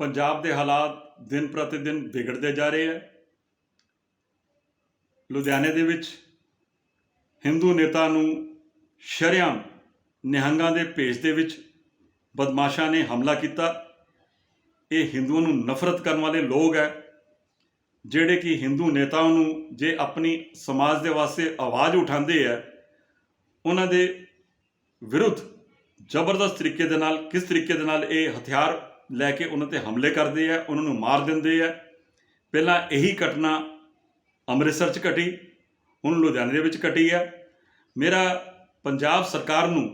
ਪੰਜਾਬ ਦੇ ਹਾਲਾਤ ਦਿਨ ਪ੍ਰਤੀ ਦਿਨ ਵਿਗੜਦੇ ਜਾ ਰਹੇ ਹੈ। ਲੁਧਿਆਣੇ ਦੇ ਵਿੱਚ ਹਿੰਦੂ ਨੇਤਾ ਨੂੰ ਸ਼ਰੇਆਮ ਨਿਹੰਗਾਂ ਦੇ ਭੇਸ ਦੇ ਵਿੱਚ ਬਦਮਾਸ਼ਾਂ ਨੇ ਹਮਲਾ ਕੀਤਾ। ਇਹ ਹਿੰਦੂਆਂ ਨੂੰ ਨਫ਼ਰਤ ਕਰਨ ਵਾਲੇ ਲੋਕ ਹੈ, ਜਿਹੜੇ ਕਿ ਹਿੰਦੂ ਨੇਤਾਵਾਂ ਨੂੰ ਜੇ ਆਪਣੀ ਸਮਾਜ ਦੇ ਵਾਸਤੇ ਆਵਾਜ਼ ਉਠਾਉਂਦੇ ਹੈ, ਉਹਨਾਂ ਦੇ ਵਿਰੁੱਧ ਜ਼ਬਰਦਸਤ ਤਰੀਕੇ ਦੇ ਨਾਲ, ਕਿਸ ਤਰੀਕੇ ਦੇ ਨਾਲ ਇਹ ਹਥਿਆਰ ਲੈ ਕੇ ਉਹਨਾਂ ਤੇ ਹਮਲੇ ਕਰਦੇ ਆ, ਉਹਨਾਂ ਨੂੰ ਮਾਰ ਦਿੰਦੇ ਆ। ਪਹਿਲਾਂ ਇਹੀ ਘਟਨਾ ਅੰਮ੍ਰਿਤਸਰ 'ਚ ਘਟੀ, ਹੁਣ ਲੁਧਿਆਣੇ ਦੇ ਵਿੱਚ ਘਟੀ ਆ। ਮੇਰਾ ਪੰਜਾਬ ਸਰਕਾਰ ਨੂੰ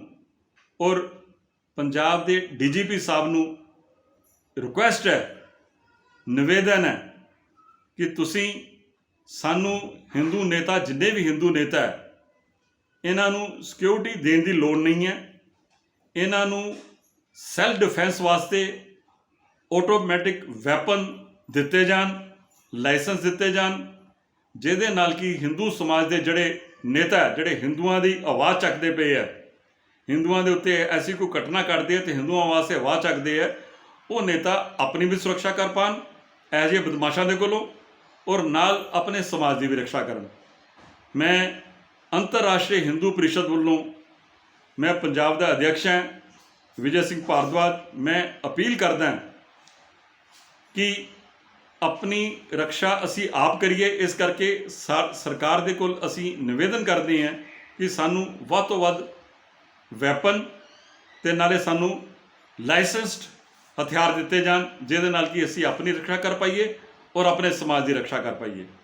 ਔਰ ਪੰਜਾਬ ਦੇ ਡੀਜੀਪੀ ਸਾਹਿਬ ਨੂੰ ਰਿਕੁਐਸਟ ਹੈ, ਨਿਵੇਦਨ ਹੈ ਕਿ ਤੁਸੀਂ ਸਾਨੂੰ ਹਿੰਦੂ ਨੇਤਾ, ਜਿੰਨੇ ਵੀ ਹਿੰਦੂ ਨੇਤਾ ਹੈ, ਇਹਨਾਂ ਨੂੰ ਸਿਕਿਉਰਿਟੀ ਦੇਣ ਦੀ ਲੋੜ ਨਹੀਂ ਹੈ। ਇਹਨਾਂ ਨੂੰ ਸੈਲਫ ਡਿਫੈਂਸ ਵਾਸਤੇ ਆਟੋਮੈਟਿਕ ਵੈਪਨ ਦਿੱਤੇ ਜਾਣ ਲਾਇਸੈਂਸ ਦਿੱਤੇ ਜਾਣ ਜਿਹਦੇ ਨਾਲ ਕਿ ਹਿੰਦੂ ਸਮਾਜ ਦੇ ਜਿਹੜੇ ਨੇਤਾ ਹੈ, ਜਿਹੜੇ ਹਿੰਦੂਆਂ ਦੀ ਆਵਾਜ਼ ਚੱਕਦੇ ਪਏ ਆ ਹਿੰਦੂਆਂ ਦੇ ਉੱਤੇ ਐਸੀ ਕੋਈ ਘਟਨਾ ਘਟਦੀ ਹੈ ਤੇ ਹਿੰਦੂਆਂ ਵਾਸਤੇ ਆਵਾਜ਼ ਚੱਕਦੇ ਆ ਉਹ ਨੇਤਾ ਆਪਣੀ ਵੀ ਸੁਰੱਖਿਆ ਕਰ ਪਾਣ ਐਜ ਜਿਹੇ ਬਦਮਾਸ਼ਾਂ ਦੇ ਕੋਲੋਂ ਔਰ ਨਾਲ ਆਪਣੇ ਸਮਾਜ ਦੀ ਵੀ ਰੱਖਿਆ ਕਰਨ। ਮੈਂ ਅੰਤਰਰਾਸ਼ਟਰੀ ਹਿੰਦੂ ਪਰਿਸ਼ਦ ਵੱਲੋਂ ਮੈਂ ਪੰਜਾਬ ਦਾ ਅਧਿਅਕਸ਼ ਹਾਂ ਵਿਜੇ ਸਿੰਘ ਭਾਰਦਵਾਜ ਮੈਂ ਅਪੀਲ ਕਰਦਾ ਹਾਂ ਕਿ ਆਪਣੀ ਰੱਖਿਆ ਅਸੀਂ ਆਪ ਕਰੀਏ, ਇਸ ਕਰਕੇ ਸਰ- ਸਰਕਾਰ ਦੇ ਕੋਲ ਅਸੀਂ ਨਿਵੇਦਨ ਕਰਦੇ ਹਾਂ ਕਿ ਸਾਨੂੰ ਵੱਧ ਤੋਂ ਵੱਧ ਵੈਪਨ ਤੇ ਨਾਲੇ ਸਾਨੂੰ ਲਾਇਸੈਂਸਡ ਹਥਿਆਰ ਦਿੱਤੇ ਜਾਣ, ਜਿਹਦੇ ਨਾਲ ਕਿ ਅਸੀਂ ਆਪਣੀ ਰੱਖਿਆ ਕਰ ਪਾਈਏ ਔਰ ਆਪਣੇ ਸਮਾਜ ਦੀ ਰੱਖਿਆ ਕਰ ਪਾਈਏ।